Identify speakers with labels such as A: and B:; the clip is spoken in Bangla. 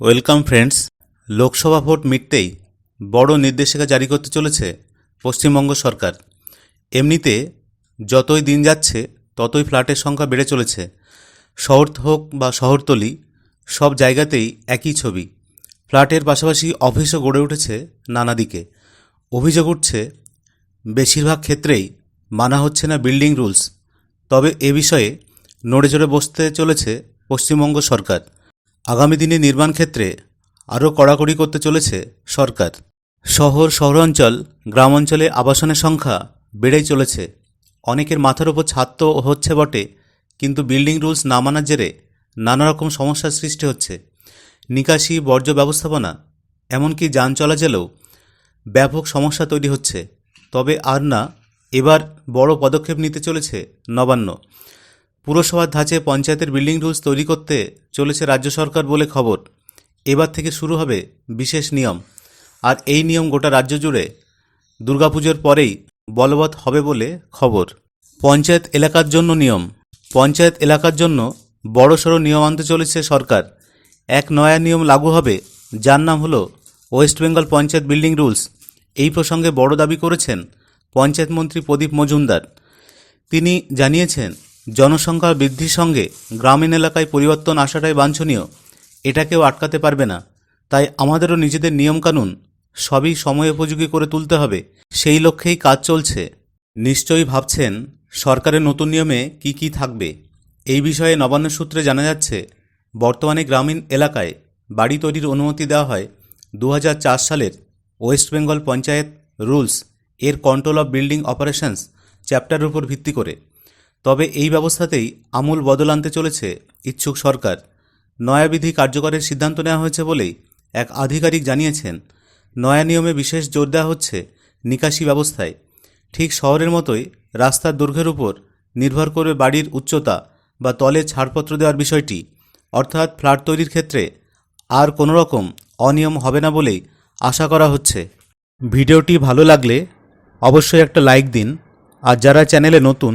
A: ওয়েলকাম ফ্রেন্ডস, লোকসভা ভোট মিটতেই বড় নির্দেশিকা জারি করতে চলেছে পশ্চিমবঙ্গ সরকার। এমনিতে যতই দিন যাচ্ছে, ততই ফ্ল্যাটের সংখ্যা বেড়ে চলেছে। শহর হোক বা শহরতলি, সব জায়গাতেই একই ছবি। ফ্ল্যাটের পাশাপাশি অফিসও গড়ে উঠেছে নানা দিকে। অভিযোগ উঠছে, বেশিরভাগ ক্ষেত্রেই মানা হচ্ছে না বিল্ডিং রুলস। তবে এ বিষয়ে নড়ে চড়ে বসতে চলেছে পশ্চিমবঙ্গ সরকার। আগামী দিনে নির্মাণ ক্ষেত্রে আরও কড়াকড়ি করতে চলেছে সরকার। শহর, শহরাঞ্চল, গ্রামাঞ্চলে আবাসনের সংখ্যা বেড়েই চলেছে। অনেকের মাথার ওপর ছাদ তো হচ্ছে বটে, কিন্তু বিল্ডিং রুলস না মানার জেরে নানা রকম সমস্যার সৃষ্টি হচ্ছে। নিকাশি, বর্জ্য ব্যবস্থাপনা, এমনকি যান চলাচলেও ব্যাপক সমস্যা তৈরি হচ্ছে। তবে আর না, এবার বড় পদক্ষেপ নিতে চলেছে নবান্ন। পুরসভার ধাঁচে পঞ্চায়েতের বিল্ডিং রুলস তৈরি করতে চলেছে রাজ্য সরকার বলে খবর। এবার থেকে শুরু হবে বিশেষ নিয়ম। আর এই নিয়ম গোটা রাজ্য জুড়ে দুর্গাপুজোর পরেই বলবৎ হবে বলে খবর। পঞ্চায়েত এলাকার জন্য নিয়ম। পঞ্চায়েত এলাকার জন্য বড়সড় নিয়ম আনতে চলেছে সরকার। এক নয়া নিয়ম লাগু হবে, যার নাম হলো West Bengal panchayat building rules. এই প্রসঙ্গে বড় দাবি করেছেন পঞ্চায়েত মন্ত্রী প্রদীপ মজুমদার। তিনি জানিয়েছেন জনসংখ্যা বৃদ্ধির সঙ্গে গ্রামীণ এলাকায় পরিবর্তন আসাটাই বাঞ্ছনীয়। এটা কেউ আটকাতে পারবে না। তাই আমাদেরও নিজেদের নিয়মকানুন সবই সময়োপযোগী করে তুলতে হবে। সেই লক্ষ্যেই কাজ চলছে। নিশ্চয়ই ভাবছেন, সরকারের নতুন নিয়মে কি কি থাকবে? এই বিষয়ে নবান্ন সূত্রে জানা যাচ্ছে, বর্তমানে গ্রামীণ এলাকায় বাড়ি তৈরির অনুমতি দেওয়া হয় দু হাজার চার সালের ওয়েস্ট বেঙ্গল পঞ্চায়েত রুলস এর কন্ট্রোল অফ বিল্ডিং অপারেশনস চ্যাপ্টারের উপর ভিত্তি করে। তবে এই ব্যবস্থাতেই আমূল বদল আনতে চলেছে ইচ্ছুক সরকার। নয়া বিধি কার্যকরের সিদ্ধান্ত নেওয়া হয়েছে বলেই এক আধিকারিক জানিয়েছেন, নয়া নিয়মে বিশেষ জোর দেওয়া হচ্ছে নিকাশি ব্যবস্থায়। ঠিক শহরের মতোই রাস্তার দৈর্ঘ্যের উপর নির্ভর করবে বাড়ির উচ্চতা বা তলে ছাড়পত্র দেওয়ার বিষয়টি। অর্থাৎ ফ্ল্যাট তৈরির ক্ষেত্রে আর কোনো রকম অনিয়ম হবে না বলেই আশা করা হচ্ছে। ভিডিওটি ভালো লাগলে অবশ্যই একটা লাইক দিন। আর যারা চ্যানেলে নতুন